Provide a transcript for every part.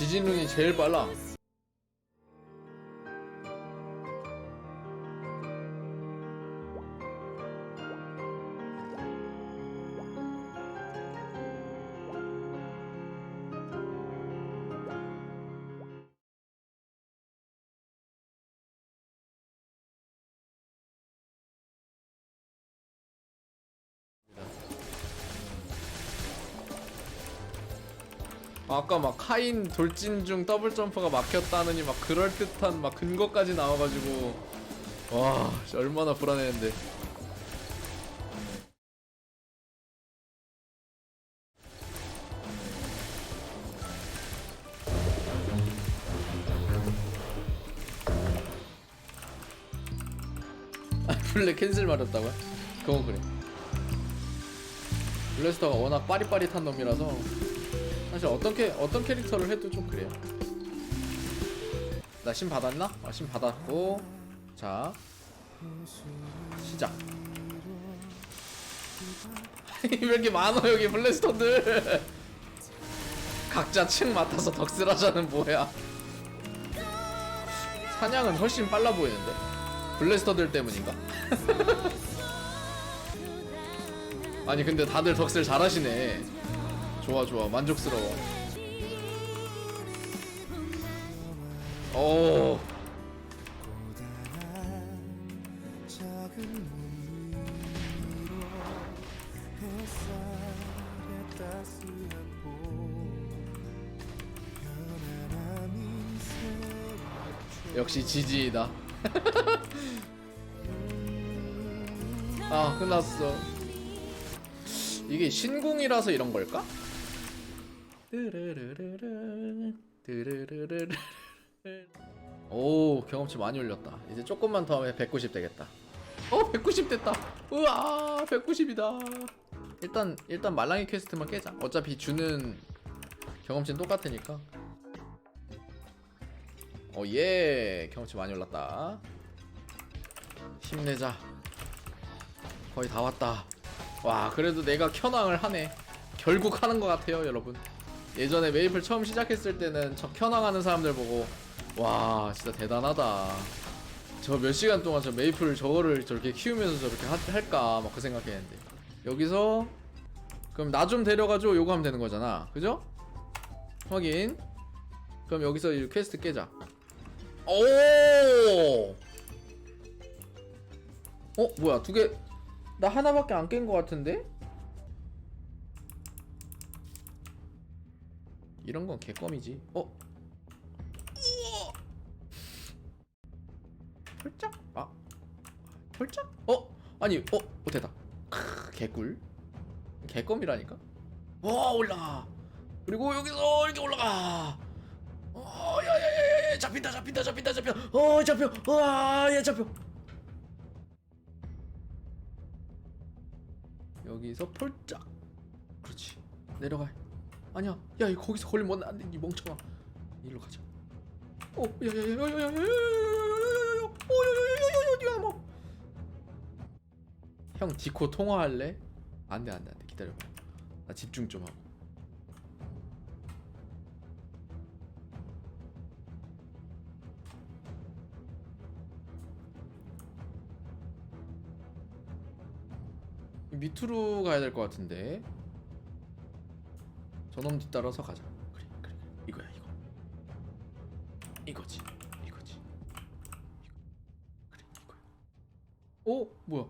지진룬이 제일 빨라. 아까 막 카인 돌진 중 더블 점프가 막혔다느니 막 그럴 듯한 막 근거까지 나와가지고 와 얼마나 불안했는데. 아 블랙 캔슬 맞았다고요? 그건 그래. 블래스터가 워낙 빠릿빠릿한 놈이라서 사실 어떤 캐 어떤 캐릭터를 해도 좀 그래요. 나 신 받았나? 아, 신 받았고 자 시작. 왜 이렇게 많아 여기 블래스터들? 각자 층 맡아서 덕슬하자는 뭐야? 사냥은 훨씬 빨라 보이는데 블래스터들 때문인가? 아니 근데 다들 덕슬 잘하시네. 좋아 좋아. 만족스러워. 오 역시 지지이다. 아 끝났어. 이게 신궁이라서 이런 걸까? 뜨르르르르 뜨르르르르 오 경험치 많이 올렸다 이제 조금만 더 하면 190 되겠다 어 190 됐다 우와 190이다 일단 일단 말랑이 퀘스트만 깨자 어차피 주는 경험치는 똑같으니까 어예 경험치 많이 올랐다 힘내자 거의 다 왔다 와 그래도 내가 켜낭을 하네 결국 하는 것 같아요 여러분 예전에 메이플 처음 시작했을 때는 저 켜낭하는 사람들 보고 와 진짜 대단하다 저 몇 시간 동안 저 메이플 저거를 저렇게 키우면서 저렇게 하- 할까 막 그 생각했는데 여기서 그럼 나 좀 데려가줘 요거 하면 되는 거잖아 그죠? 확인 그럼 여기서 이 퀘스트 깨자 오! 어 뭐야 두 개 나 하나밖에 안 깬 거 같은데? 이런 건 개껌이지. 어? 펄짝? 아, 펄짝? 어? 아니, 어? 어 됐다. 크, 개꿀. 개껌이라니까. 와 올라. 그리고 여기서 이렇게 올라가. 어, 야 야 야 야, 잡힌다, 잡힌다, 잡힌다, 잡혀. 어, 잡혀. 와, 야 잡혀. 여기서 폴짝 그렇지 내려가 아니야 야 거기서 걸리면 안돼 이 멍청아 일로 가자 어 어야야야야야야야야야 뭐형 디코 통화할래? 안돼 안돼 안돼 기다려봐 나 집중 좀 하고 밑으로 가야 될 것 같은데 저놈 뒤따라서 가자. 그래 그래 이거야 이거. 이거지 이거지. 이거 그래 이거야. 어? 뭐야?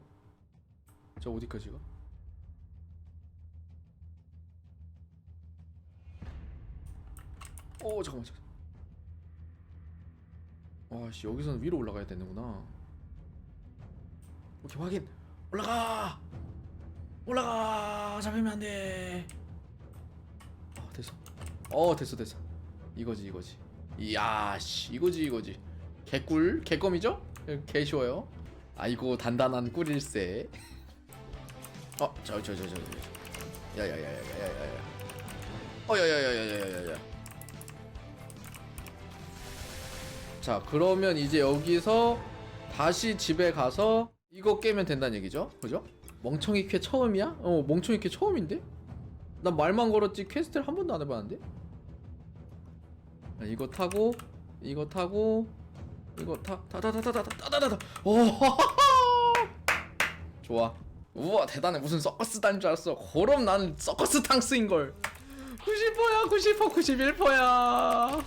저 어디까지 가? 어 잠깐만 잠깐만. 와씨 여기서는 위로 올라가야 되는구나. 오케이 확인. 올라가! 올라가! 잡히면 안돼 어 됐어 됐어 이거지 이거지 이야 씨 이거지 이거지 개꿀 개껌이죠? 개 쉬워요 아이고 단단한 꿀일세 어저 저 저 저 저 야야야야야야야 어야야야야야야야 자 그러면 이제 여기서 다시 집에 가서 이거 깨면 된다는 얘기죠 그죠? 멍청이 캐 처음이야? 어 멍청이 캐 처음인데? 난 말만 걸었지 퀘스트를 한 번도 안 해봤는데? 아, 이거 타고 이거 타고 이거 타타타타타타타타타 오 좋아 우와 대단해 무슨 서커스 단줄 알았어 그럼 나는 서커스 탕스인 걸 90%야 90% 91%야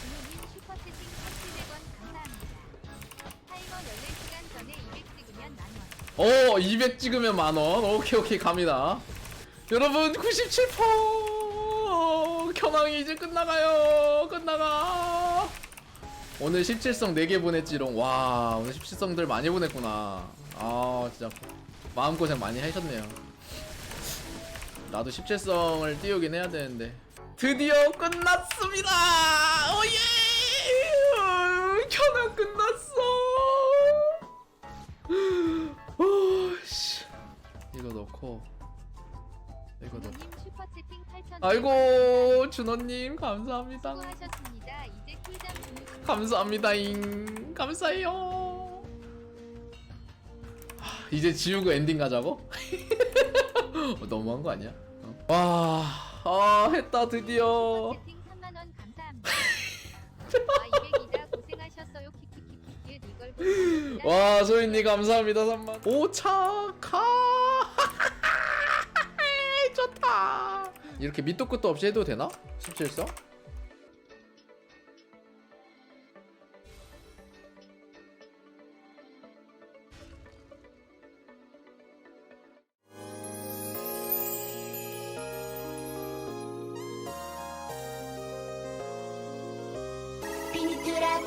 부모님 슈퍼채팅 1,700원 감사합니다. 타이머 14시간 전에 200 찍으면 만원. 오, 200 찍으면 만원. 오케이, 오케이, 갑니다. 여러분, 97%! 현황이 이제 끝나가요. 끝나가. 오늘 17성 4개 보냈지롱. 와, 오늘 17성들 많이 보냈구나. 아, 진짜. 마음고생 많이 하셨네요. 나도 17성을 띄우긴 해야 되는데. 드디어 끝났습니다! 오예! 현황 끝났어! 오씨 이거 넣고 이거 넣고 부모님 슈퍼채팅 8,000원. 아이고 준호님 감사합니다 수고하셨습니다. 이제 주무시고 감사합니다잉 감사해요 하, 이제 지우고 엔딩 가자고? 어, 너무한 거 아니야? 어? 와, 아 했다 드디어 슈퍼채팅 3만 원 감사합니다. 아 200이다 고생하셨어요. 키키키키 이걸 보고 와 소희님 감사합니다 3만 오차카 이렇게 밑도 끝도 없이 해도 되나? 17성? Pintura